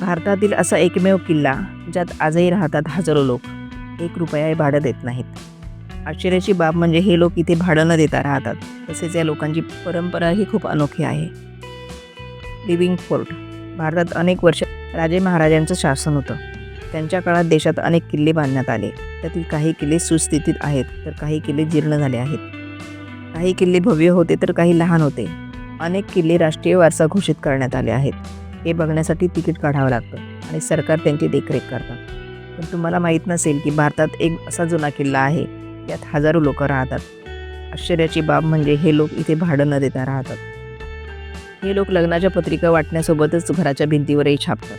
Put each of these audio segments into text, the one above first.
भारतातील असा एकमेव किल्ला ज्यात आजही राहतात हजारो लोक एक रुपयाही भाडं देत नाहीत. आश्चर्याची बाब म्हणजे हे लोक इथे भाडं न देता राहतात तसेच या लोकांची परंपराही खूप अनोखी आहे. लिव्हिंग फोर्ट भारतात अनेक वर्ष राजे महाराजांचं शासन होतं. त्यांच्या काळात देशात अनेक किल्ले बांधण्यात आले. त्यातील काही किल्ले सुस्थितीत आहेत तर काही किल्ले जीर्ण झाले आहेत. काही किल्ले भव्य होते तर काही लहान होते. अनेक किल्ले राष्ट्रीय वारसा घोषित करण्यात आले आहेत. हे बघण्यासाठी तिकीट काढावं लागतं आणि सरकार त्यांची देखरेख करतात पण तुम्हाला माहीत नसेल की भारतात एक असा जुना किल्ला आहे यात हजारो लोक राहतात. आश्चर्याची बाब म्हणजे हे लोक इथे भाडं न देता राहतात. हे लोक लग्नाच्या पत्रिका वाटण्यासोबतच घराच्या भिंतीवरही छापतात.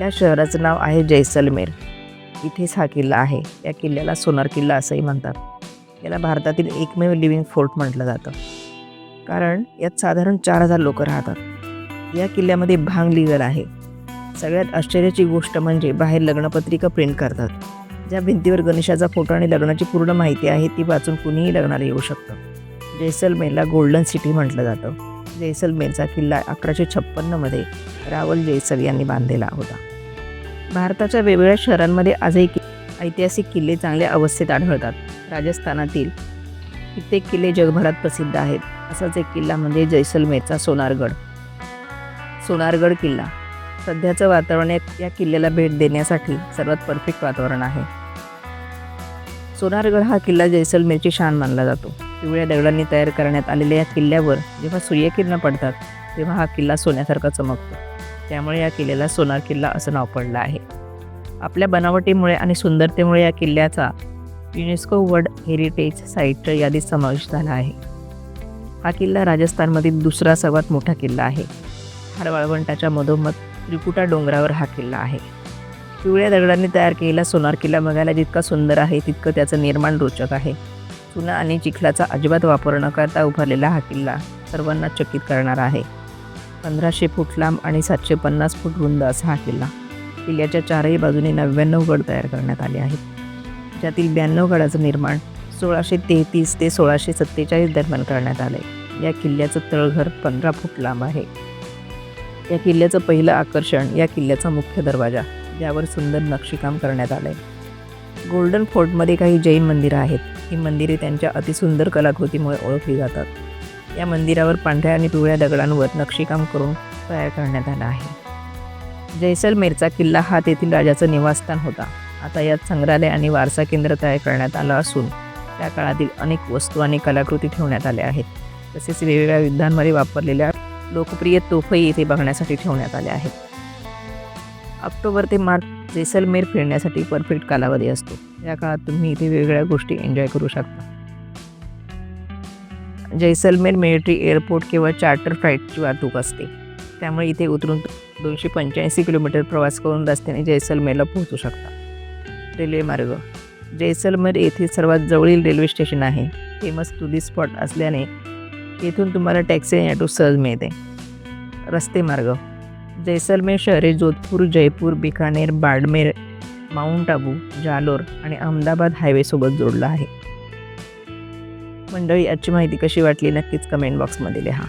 या शहराचं नाव आहे जैसलमेर. इथेच हा किल्ला आहे. या किल्ल्याला सोनार किल्ला असंही म्हणतात. याला भारतातील एकमेव लिव्हिंग फोर्ट म्हटलं जातं. कारण यात साधारण चार हजार लोक राहतात. या किल्ल्यामध्ये भांग लिगल आहे. सगळ्यात आश्चर्याची गोष्ट म्हणजे बाहेर लग्नपत्रिका प्रिंट करतात. ज्या भिंतीवर गणेशाचा फोटो आणि लग्नाची पूर्ण माहिती आहे ती वाचून कुणीही लग्नाला येऊ शकतं. जैसलमेरला गोल्डन सिटी म्हटलं जातं. जैसलमेरचा किल्ला अकराशे छप्पन्नमध्ये रावल जैसल यांनी बांधलेला होता. भारताच्या वेगवेगळ्या शहरांमध्ये आजही कि ऐतिहासिक किल्ले चांगल्या अवस्थेत आढळतात. राजस्थानातील कित्येक किल्ले जगभरात प्रसिद्ध आहेत. असाच एक किल्ला म्हणजे जैसलमेरचा सोनारगड. सोनारगड किल्ला. सध्याचं वातावरण या- या किल्ल्याला भेट देण्यासाठी सर्वात परफेक्ट वातावरण आहे. सोनारगड हा किल्ला जैसलमेरची शान मानला जातो. पिवळ्या दगडांनी तयार करण्यात आलेल्या या किल्ल्यावर जेव्हा सूर्यकिरणं पडतात तेव्हा हा किल्ला सोन्यासारखा चमकतो. त्यामुळे या किल्ल्याला सोनार किल्ला असं नाव पडलं आहे. आपल्या बनावटीमुळे आणि सुंदरतेमुळे या किल्ल्याचा युनेस्को वर्ल्ड हेरिटेज साईटच्या यादीत समावेश झाला आहे. हा किल्ला राजस्थानमधील दुसरा सर्वात मोठा किल्ला आहे. थार वाळवंटाच्या मधोमध त्रिकुटा डोंगरावर हा किल्ला आहे. पिवळ्या दगडांनी तयार केलेला सोनार किल्ला बघायला जितका सुंदर आहे तितकं त्याचं निर्माण रोचक आहे. चुना आणि चिखलाचा अजिबात वापर न करता उभारलेला हा किल्ला सर्वांना चकित करणारा आहे. पंधराशे फूट लांब आणि सातशे पन्नास फूट रुंद असा हा किल्ला किल्ल्याच्या चारही बाजूने नव्याण्णव गड तयार करण्यात आले आहेत. ज्यातील ब्याण्णव गडाचं निर्माण सोळाशे तेहतीस ते सोळाशे सत्तेचाळीस दरम्यान करण्यात आले या किल्ल्याचं तळघर पंधरा फूट लांब आहे. या किल्ल्याचं पहिलं आकर्षण या किल्ल्याचा मुख्य दरवाजा ज्यावर सुंदर नक्षीकाम करण्यात आलं आहे गोल्डन फोर्टमध्ये काही जैन मंदिरं आहेत. ही मंदिरे त्यांच्या अतिसुंदर कलाकृतीमुळे ओळखली जातात. या मंदिरावर पांढऱ्या आणि पिवळ्या दगडांवर नक्षीकाम करून तयार करण्यात आलं आहे. जैसलमेरचा किल्ला हा तेथील राजाचं निवासस्थान होता. आता यात संग्रहालय आणि वारसा केंद्र तयार करण्यात आलं असून त्या काळातील अनेक वस्तू आणि कलाकृती ठेवण्यात आल्या आहेत. तसेच वेगवेगळ्या युद्धांमध्ये वापरलेल्या लोकप्रिय तोफई इथे बघण्यासाठी ठेवण्यात आल्या आहेत. ऑक्टोबर ते मार्च जैसलमेर फिरण्यासाठी परफेक्ट कालावधी असतो. या काळात तुम्ही इथे वेगवेगळ्या गोष्टी एन्जॉय करू शकता. जैसलमेर मिलिटरी एअरपोर्ट किंवा चार्टर फ्लाईटची वाहतूक असते. त्यामुळे इथे उतरून दोनशे पंच्याऐंशी किलोमीटर प्रवास करून रस्त्याने जैसलमेरला पोहोचू शकता. रेल्वे मार्ग. जैसलमेर येथे सर्वात जवळील रेल्वे स्टेशन आहे. फेमस टुरिस्ट स्पॉट असल्याने येथून तुम्हाला टॅक्सी आणि ऑटो सहज मिळते. रस्ते मार्ग. जैसलमेर शहरे जोधपूर जयपूर बिकानेर बाडमेर माउंट आबू जालोर आणि अहमदाबाद हायवेसोबत जोडला आहे. मंडळी आजची माहिती कशी वाटली? नक्कीच कमेंट बॉक्समध्ये लिहा.